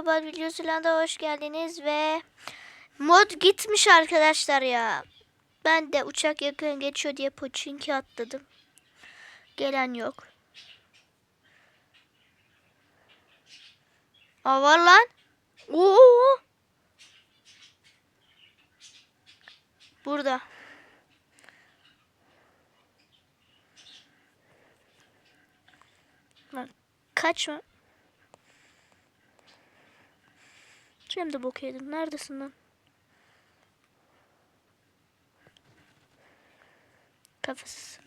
Baba videosuna da hoş geldiniz ve mod gitmiş arkadaşlar ya. Ben de uçak yakın geçiyor diye poçinki atladım. Gelen yok. Aa var lan. Oo. Burada. Kaçma. Şimdi de bok yedim. Neredesin lan? Kafası.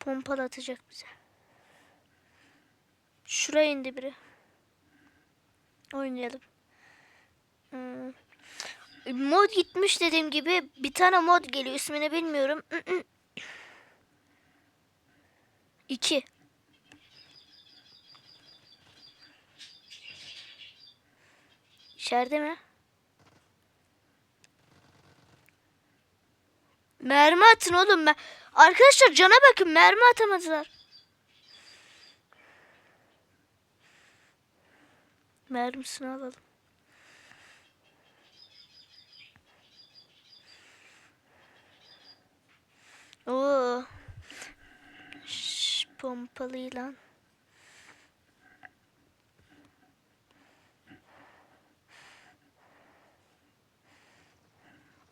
Pompalatacak bize. Şuraya indi biri. Oynayalım. Hmm. Mod gitmiş dediğim gibi bir tane mod geliyor ismini bilmiyorum. İki. İçeride mi? Mermi atın oğlum. Arkadaşlar cana bakın mermi atamadılar. Mermisini alalım. Oo. Şş, pompalı lan.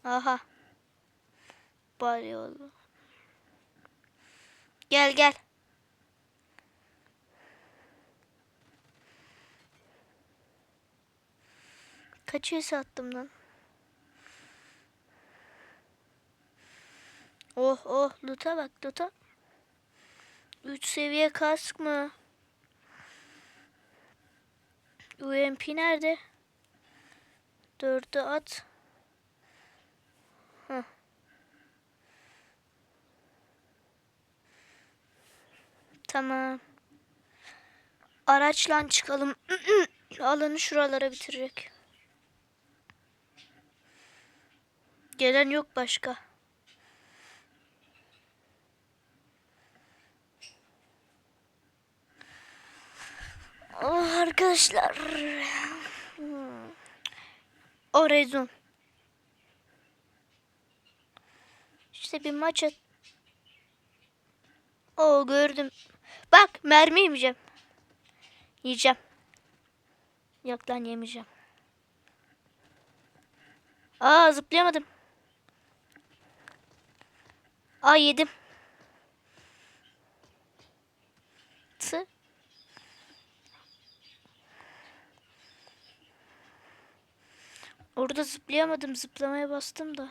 Aha. Bari oldu. Gel gel. Kaç sattım lan? Oh oh loot'a bak loot'a. 3 seviye kask mı? UMP nerede? 4'ü at. Tamam. Araçla çıkalım. Alanı şuralara bitirecek. Gelen yok başka. Oh arkadaşlar. Hmm. Orezon. İşte bir maç at. Oo gördüm. Bak mermi yemeyeceğim. Yiyeceğim. Yok lan yemeyeceğim. Aa zıplayamadım. Aa yedim. Tı. Orada zıplayamadım. Zıplamaya bastım da.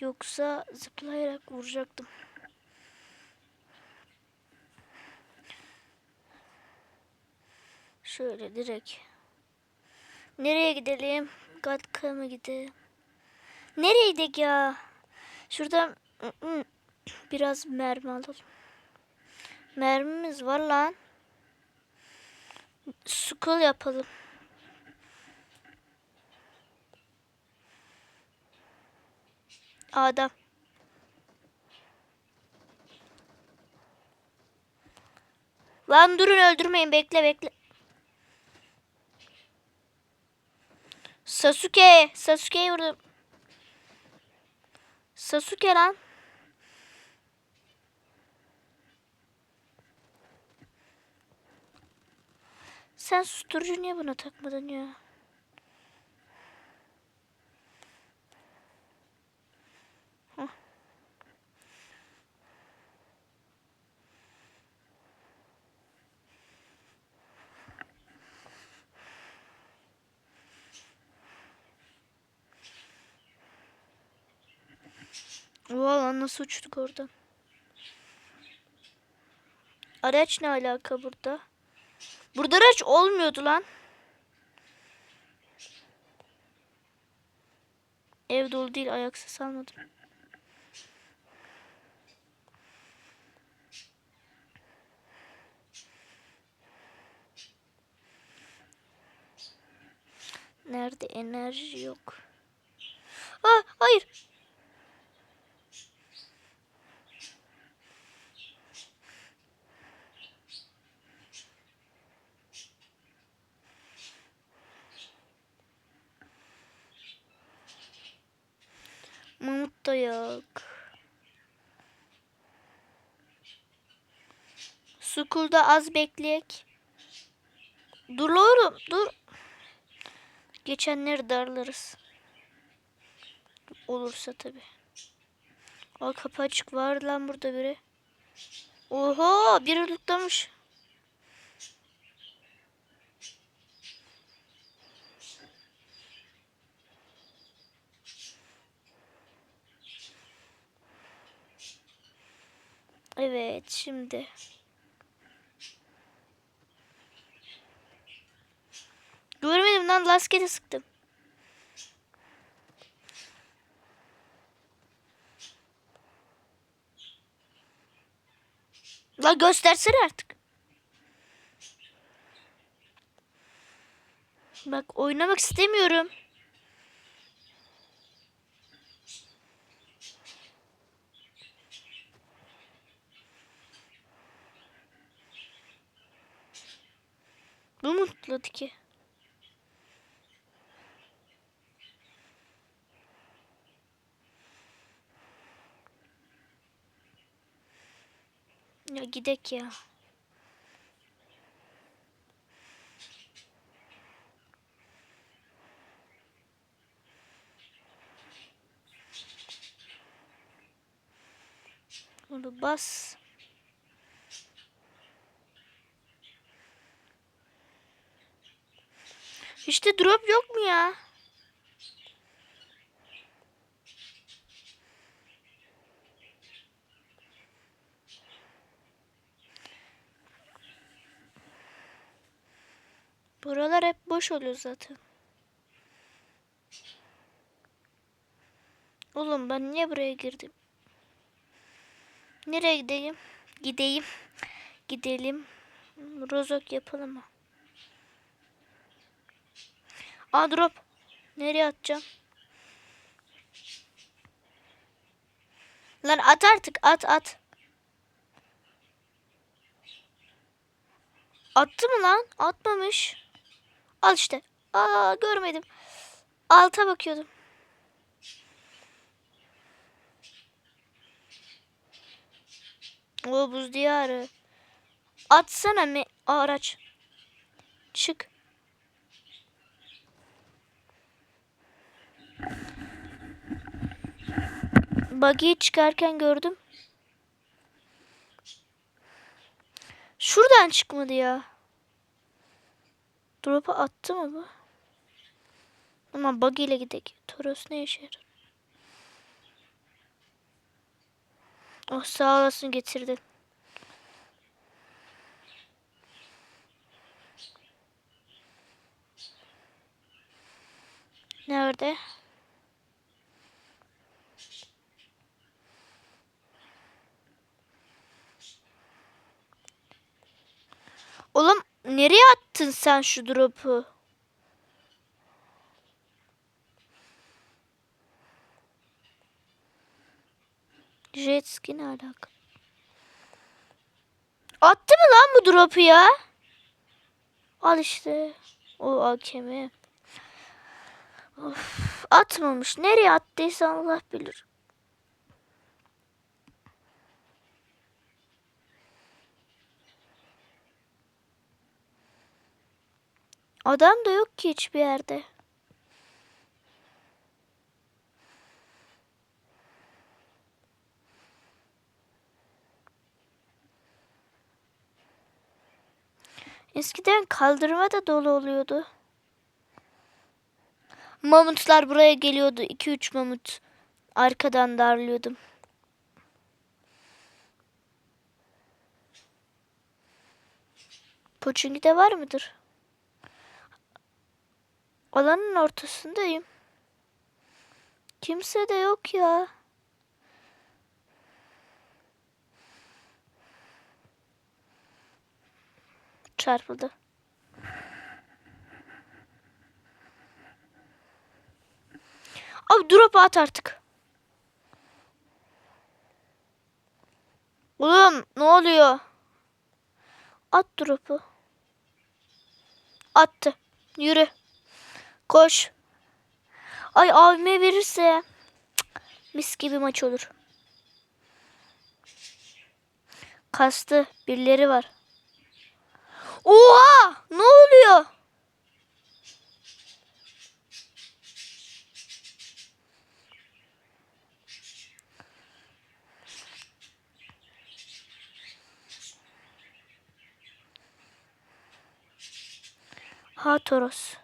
Yoksa zıplayarak vuracaktım. Şöyle direkt. Nereye gidelim? Gatka mı gidelim? Nereye gidelim ya? Şuradan biraz mermi alalım. Mermimiz var lan. Skull yapalım. Adam. Lan durun öldürmeyin bekle bekle. Sasuke. Sasuke'yi vurdum. Sasuke lan. Sen susturucu niye buna takmadın ya? Nasıl uçtuk oradan? Araç ne alaka burada? Burada araç olmuyordu lan. Ev dolu değil ayak sesi almadım. Nerede enerji yok. Aa hayır. da yok. School'da az bekleyek. Dur oğlum dur. Geçenleri darlarız. Olursa tabi. Aa kapı açık var lan burada biri. Oho biri lootlamış. Evet şimdi. Görmedim lan laskete sıktım. La göstersene artık. Bak oynamak istemiyorum. Bu mutlu ki. Ya gidek ya. Onu bas. İşte drop yok mu ya? Buralar hep boş oluyor zaten. Oğlum ben niye buraya girdim? Nereye gideyim? Gideyim. Gidelim. Rozok yapalım mı? Aa drop. Nereye atacağım? Lan at artık at at. Attı mı lan? Atmamış. Al işte. Aa görmedim. Alta bakıyordum. O buz diyarı. Atsana mı araç. Çık. Buggy'i çıkarken gördüm. Şuradan çıkmadı ya. Drop'u attı mı bu? Ama buggy ile gidelim. Toros ne işe yarar? Oh sağ olasın getirdin. Nerede? Oğlum nereye attın sen şu drop'u? Jet ski ne alaka? Attı mı lan bu drop'u ya? Al işte. O hakemi. Of, atmamış. Nereye attıysa Allah bilir. Adam da yok ki hiçbir yerde. Eskiden kaldırma da dolu oluyordu. Mamutlar buraya geliyordu. 2-3 mamut. Arkadan darlıyordum. Poçinki'de var mıdır? Alanın ortasındayım. Kimse de yok ya. Çarpıldı. Abi drop at artık. Oğlum ne oluyor? At drop'u. Attı. Yürü. Koş. Ay abime verirse. Mis gibi maç olur. Kastı. Birileri var. Oha! Ne oluyor? Ha Toros.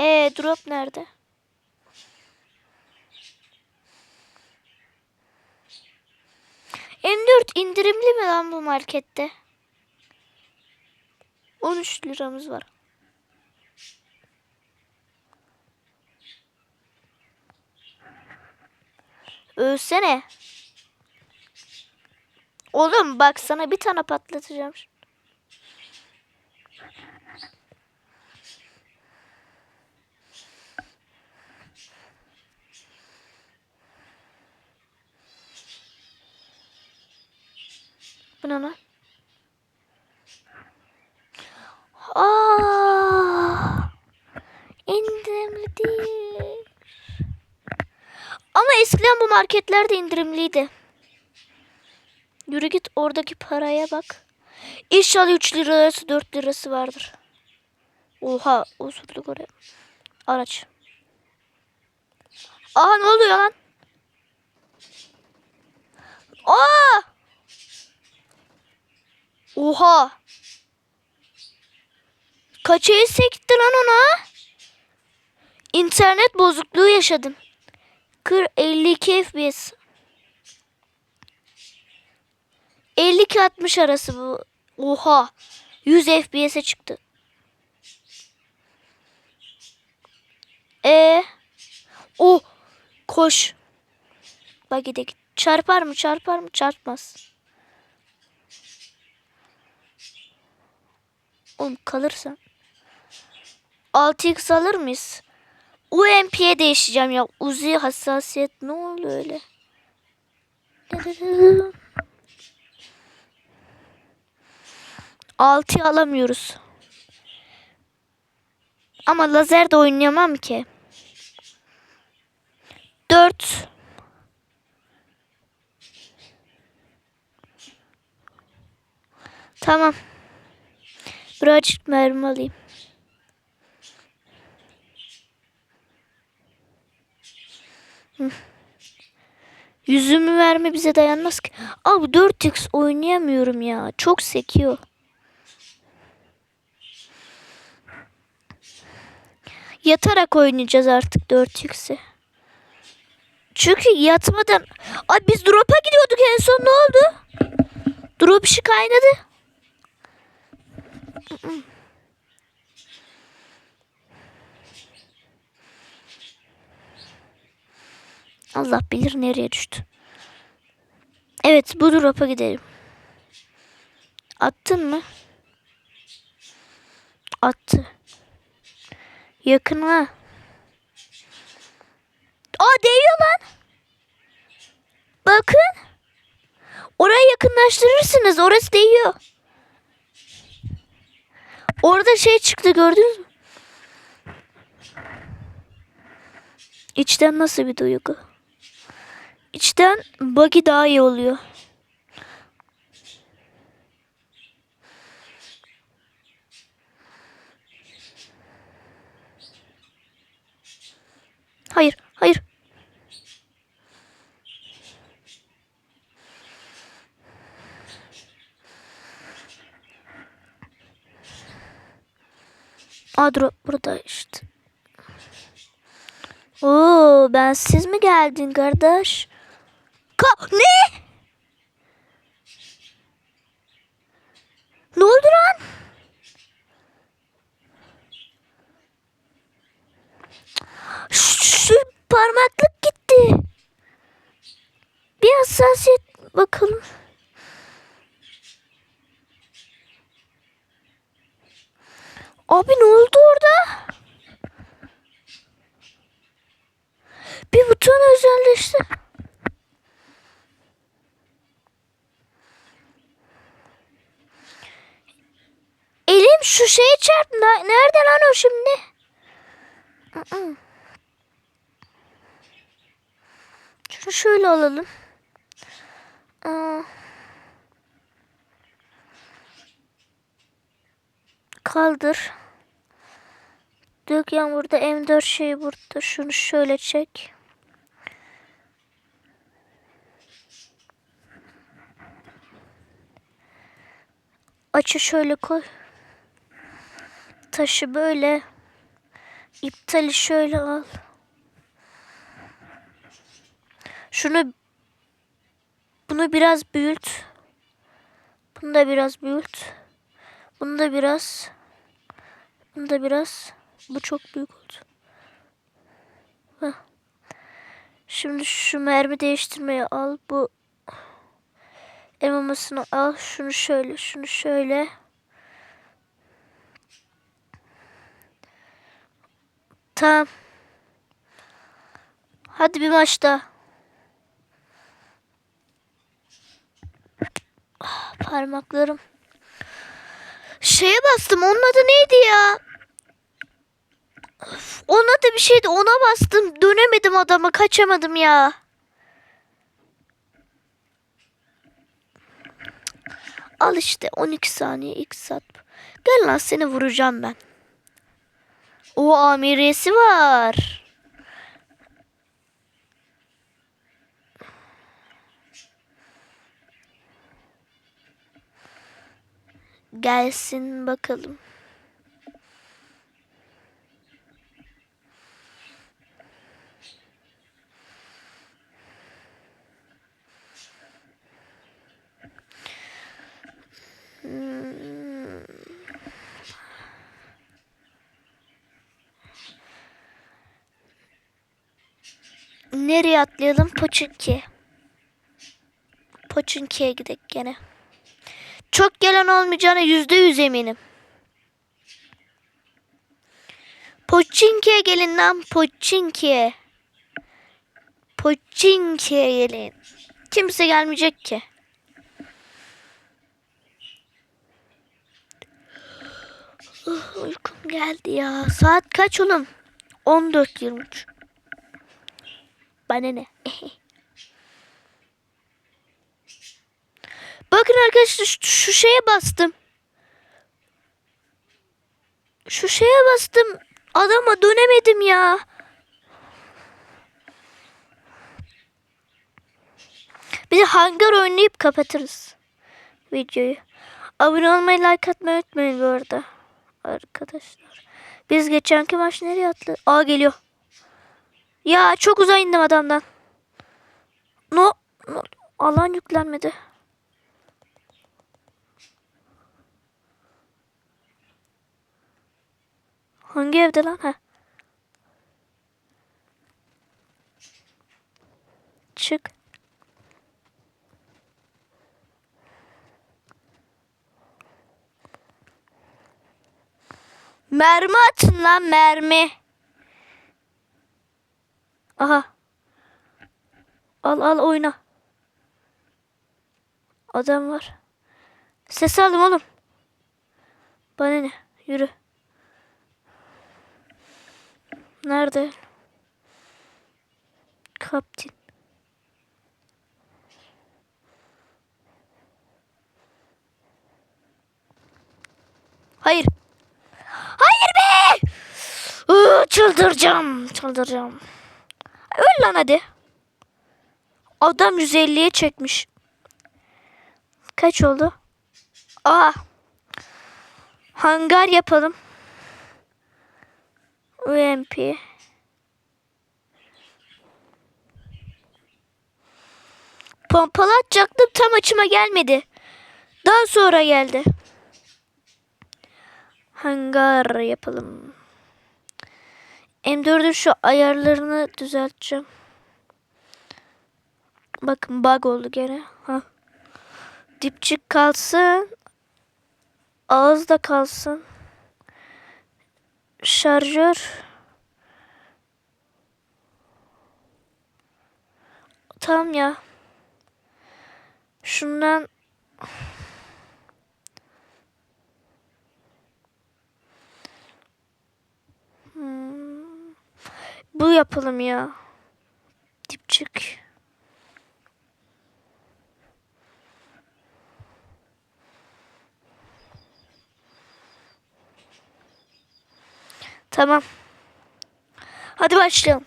Ee, drop nerede? M4 indirimli mi lan bu markette? 13 liramız var. Ölsene. Oğlum bak sana bir tane patlatacağım. Bu ne lan? Aa, indirimli değil. Ama eskiden bu marketlerde indirimliydi. Yürü git oradaki paraya bak. İnşallah 3 lirası 4 lirası vardır. Oha osurduk oraya. Araç. Aha ne oluyor lan? Aa! Oha! Kaça sekti lan ona? İnternet bozukluğu yaşadım. Kır 52 FPS. 52-60 arası bu. Oha. 100 FPS'e çıktı. E o koş. Bak gide git. Çarpar mı? Çarpar mı? Çarpmaz. Oğlum kalırsan. 6x alır mıyız? UMP'ye değişeceğim ya. Uzi hassasiyet ne oldu öyle? Altı alamıyoruz. Ama lazer de oynayamam ki. Dört. Tamam. Birazcık mermi alayım. Yüzümü verme bize dayanmaz ki. Abi 4x oynayamıyorum ya. Çok sekiyor. Yatarak oynayacağız artık 4x'i. Çünkü yatmadan... Ay biz drop'a gidiyorduk en son ne oldu? Drop işi kaynadı. Allah bilir nereye düştü. Evet bu drop'a gidelim. Attın mı? Attı. Yakın ha. Aa değiyor lan. Bakın. Oraya yakınlaştırırsınız. Orası değiyor. Orada şey çıktı gördünüz mü? İçten nasıl bir duygu? İçten buggy daha iyi oluyor. Hayır, hayır. Dur burada işte. Oo ben siz mi geldin kardeş? Ka? Ne arkadaşlar. Elim şu şeye çarptı. Nerede lan o şimdi? Şunu şöyle alalım. Kaldır. Dök yan burada M4 şeyi burada. Şunu şöyle çek. Açı şöyle koy. Taşı böyle. İptali şöyle al. Şunu bunu biraz büyüt. Bunu da biraz büyüt. Bunu da biraz. Bunu da biraz. Bu çok büyük oldu. Heh. Şimdi şu mermi değiştirmeyi al. Bu elmamasını al. Şunu şöyle, şunu şöyle. Tamam. Hadi bir maç. Ah, Parmaklarım. Şeye bastım. Onun adı neydi ya? Onun adı bir şeydi. Ona bastım. Dönemedim adama. Kaçamadım ya. Al işte 12 saniye ilk sat. Gel lan seni vuracağım ben. O amiresi var. Gelsin bakalım. Nereye atlayalım? Poçinki. Poçinki'ye gidelim gene. Çok gelen olmayacağına yüzde yüz eminim. Poçinki'ye gelin lan Poçinki'ye. Poçinki'ye gelin. Kimse gelmeyecek ki. Uh, uykum geldi ya. Saat kaç oğlum? 14.23. Bana ne? Bakın arkadaşlar şu, şu şeye bastım. Şu şeye bastım. Adama dönemedim ya. Bir hangar oynayıp kapatırız videoyu. Abone olmayı, like atmayı unutmayın bu arada. Arkadaşlar. Biz geçenki maç nereye atladık? Aa geliyor. Ya çok uzağa indim adamdan. No, no alan yüklenmedi. Hangi evde lan? Ha. Çık. Mermi atın lan mermi. Aha. Al al oyna. Adam var. Ses aldım oğlum. Bana ne? Yürü. Nerede? Kaptin. Hayır. Hayır be! Çıldıracağım. Çıldıracağım. Öl lan hadi. Adam 150'ye çekmiş. Kaç oldu? Aa. Hangar yapalım. UMP. Pompalı atacaktım tam açıma gelmedi. Daha sonra geldi. Hangar yapalım. M4'ün şu ayarlarını düzelteceğim. Bakın bug oldu gene. Ha. Dipçik kalsın. Ağız da kalsın. Şarjör. Tamam ya. Şundan Bu yapalım ya. Dipçik. Tamam. Hadi başlayalım.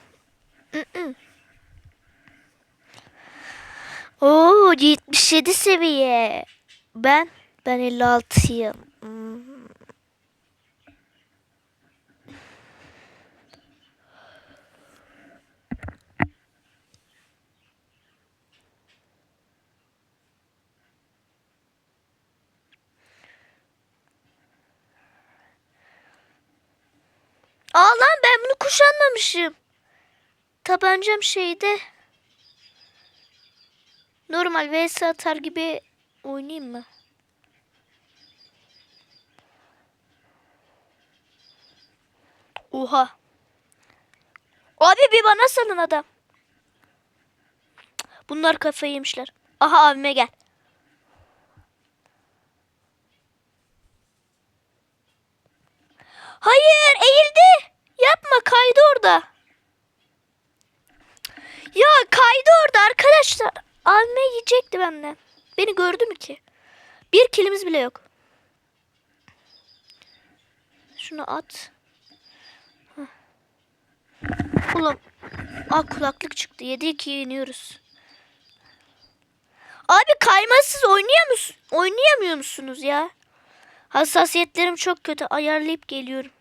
Oo 77 seviye. Ben ben 56'yım. Hmm. Aa lan ben bunu kuşanmamışım. Tabancam şeyde. Normal vs atar gibi oynayayım mı? Oha. Abi bir bana salın adam. Bunlar kafayı yemişler. Aha abime gel. Hayır eğildi. Yapma kaydı orada. Ya kaydı orada arkadaşlar. Abime yiyecekti benden. Beni gördü mü ki? Bir kilimiz bile yok. Şunu at. Hah. Ulan. Aa kulaklık çıktı. 7-2 yeniyoruz. Abi kaymasız oynayamıyor musun? Oynayamıyor musunuz ya? Hassasiyetlerim çok kötü. Ayarlayıp geliyorum.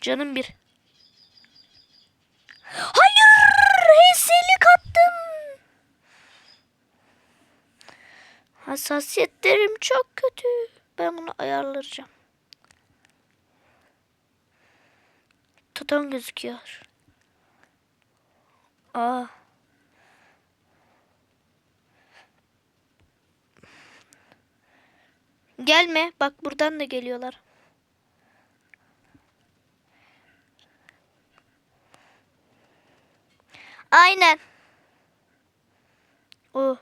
Canım bir. Hayır! Hesselik attım. Hassasiyetlerim çok kötü. Ben bunu ayarlayacağım. Tutan gözüküyor. Aa. Gelme. Bak buradan da geliyorlar. Aynen. O.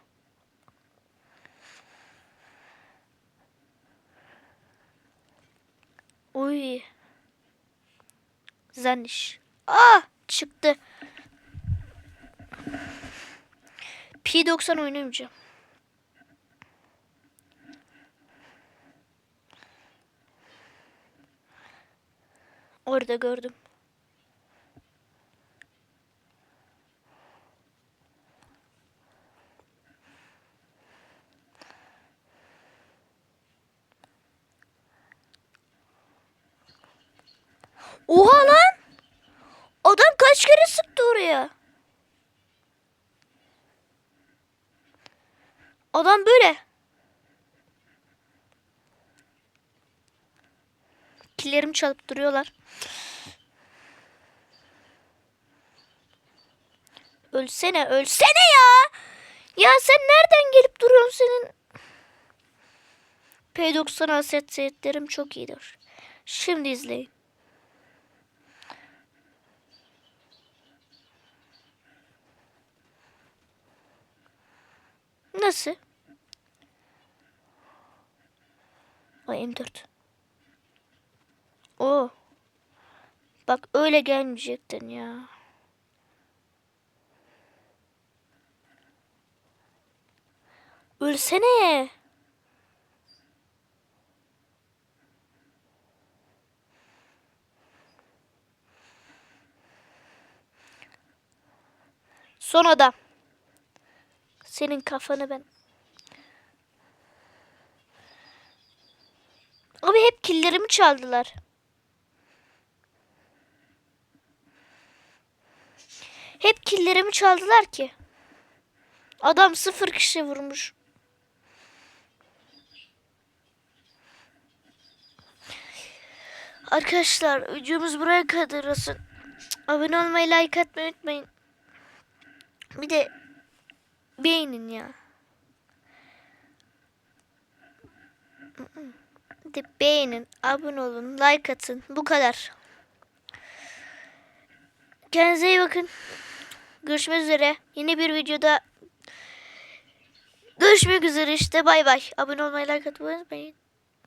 Uy. Zaniş. Aa çıktı. P90 oynamayacağım. Orada gördüm. Oha lan! Adam kaç kere sıktı oraya? Adam böyle. Killerimi çalıp duruyorlar. Ölsene, ölsene ya! Ya sen nereden gelip duruyorsun senin? P90 hassasiyetlerim çok iyidir. Şimdi izleyin. Nasıl? Ay M4. Oo. Bak öyle gelmeyecektin ya. Ölsene. Son adam. Senin kafanı ben. Abi hep killerimi çaldılar. Hep killerimi çaldılar ki. Adam sıfır kişi vurmuş. Arkadaşlar videomuz buraya kadar olsun. Abone olmayı, like atmayı unutmayın. Bir de beğenin ya. Bir de beğenin, abone olun, like atın. Bu kadar. Kendinize iyi bakın. Görüşmek üzere. Yeni bir videoda Görüşmek üzere işte bay bay. Abone olmayı like atmayı unutmayın.